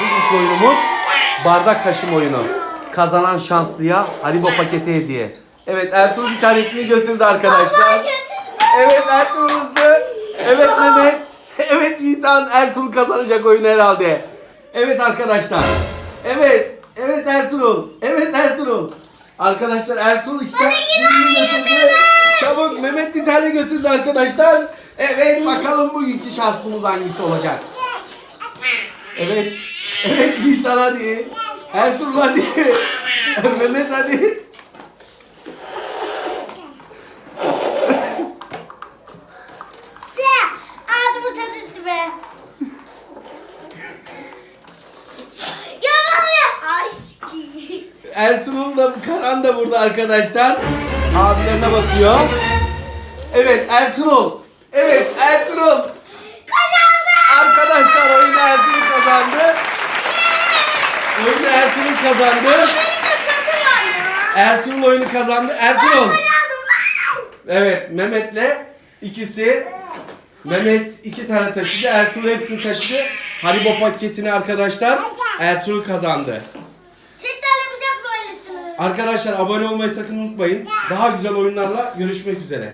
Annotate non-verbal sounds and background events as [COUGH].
Bugünkü oyunumuz bardak taşıma oyunu. Kazanan şanslıya Haribo paketi hediye. Evet Ertuğrul bir tanesini götürdü arkadaşlar. Evet Ertuğrul hızlı. Evet Mehmet. Evet Yiğitan Ertuğrul kazanacak oyunu herhalde. Evet arkadaşlar. Evet. Evet Ertuğrul. Evet Ertuğrul. Arkadaşlar Ertuğrul iki tane götürdü. Çabuk Mehmet bir tane götürdü arkadaşlar. Evet bakalım bugünkü şanslımız hangisi olacak. Evet. Evet Yiğitan hadi. Ertuğrul hadi. [LAUGHS] Mehmet hadi. Ağzımı tadı be. Ertuğrul da Karan da burada arkadaşlar. Abilerine bakıyor. Evet Ertuğrul. Evet Ertuğrul. Kazandı. Arkadaşlar oyunu Ertuğrul kazandı. Oyunu Ertuğrul kazandı. Ertuğrul oyunu kazandı. Ertuğrul. Evet Mehmet'le ikisi. Mehmet iki tane taşıdı. Ertuğrul hepsini taşıdı. Haribo paketini arkadaşlar Ertuğrul kazandı. Arkadaşlar abone olmayı sakın unutmayın. Daha güzel oyunlarla görüşmek üzere.